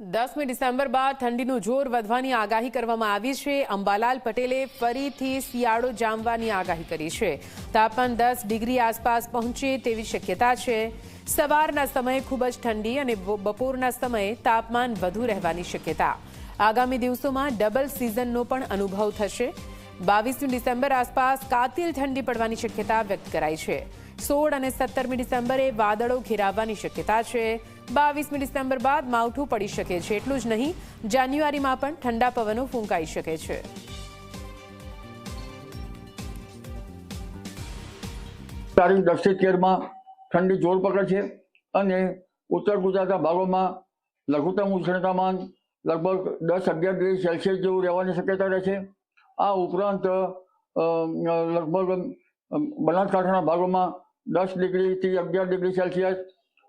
દસમી ડિસેમ્બર બાદ ઠંડીનું જોર વધવાની આગાહી કરવામાં આવી છે. અંબાલાલ પટેલે ફરીથી શિયાળો જામવાની આગાહી કરી છે. તાપમાન દસ ડિગ્રી આસપાસ પહોંચે તેવી શક્યતા છે. સવારના સમયે ખૂબ જ ઠંડી અને બપોરના સમયે તાપમાન વધુ રહેવાની શક્યતા. આગામી દિવસોમાં ડબલ સિઝનનો પણ અનુભવ થશે. બાવીસમી ડિસેમ્બર આસપાસ કાતિલ ઠંડી પડવાની શક્યતા વ્યક્ત કરાઈ છે. સોળ અને સત્તરમી ડિસેમ્બરે વાદળો ઘેરાવવાની શક્યતા છે. બાવીસમી ડિસેમ્બર બાદ માવઠું પડી શકે છે. એટલું જ નહીં, જાન્યુઆરીમાં પણ ઠંડા પવનો ફૂંકાઈ શકે છે. તારીખ દસથી તેરમાં ઠંડી જોર પકડ છે અને ઉત્તર ગુજરાતના ભાગોમાં લઘુત્તમ ઉષ્ણતામાન લગભગ દસ અગિયાર ડિગ્રી સેલ્સિયસ જેવું રહેવાની શક્યતા રહે છે. આ ઉપરાંત લગભગ બનાસકાંઠાના ભાગોમાં દસ ડિગ્રીથી અગિયાર ડિગ્રી સેલ્સિયસ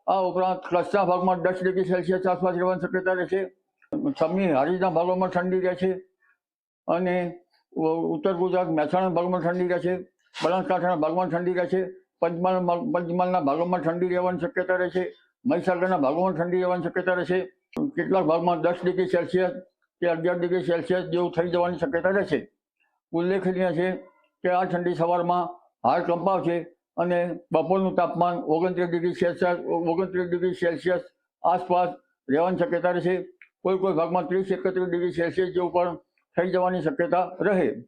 આ ઉપરાંત કચ્છના ભાગમાં દસ ડિગ્રી સેલ્સિયસ આસપાસ રહેવાની શક્યતા રહેશે. સમી હારીજના ભાગોમાં ઠંડી રહે છે અને ઉત્તર ગુજરાત મહેસાણા ભાગમાં ઠંડી રહેશે. બનાસકાંઠાના ભાગમાં ઠંડી રહે છે પંચમહાલ પંચમહાલના ભાગોમાં ઠંડી રહેવાની શક્યતા રહે છે મહીસાગરના ભાગોમાં ઠંડી રહેવાની શક્યતા રહે છે કેટલાક ભાગમાં દસ ડિગ્રી સેલ્સિયસ કે અગિયાર ડિગ્રી સેલ્સિયસ જેવું થઈ જવાની શક્યતા રહેશે. ઉલ્લેખનીય છે કે આ ઠંડી સવારમાં હાડ કંપાવશે અને બપોરનું તાપમાન ઓગણત્રીસ ડિગ્રી સેલ્સિયસ, ઓગણત્રીસ ડિગ્રી સેલ્સિયસ આસપાસ રહેવાની શક્યતા રહે છે કોઈ કોઈ ભાગમાં ત્રીસ એકત્રીસ ડિગ્રી સેલ્સિયસ જેવું પણ થઈ જવાની શક્યતા રહે.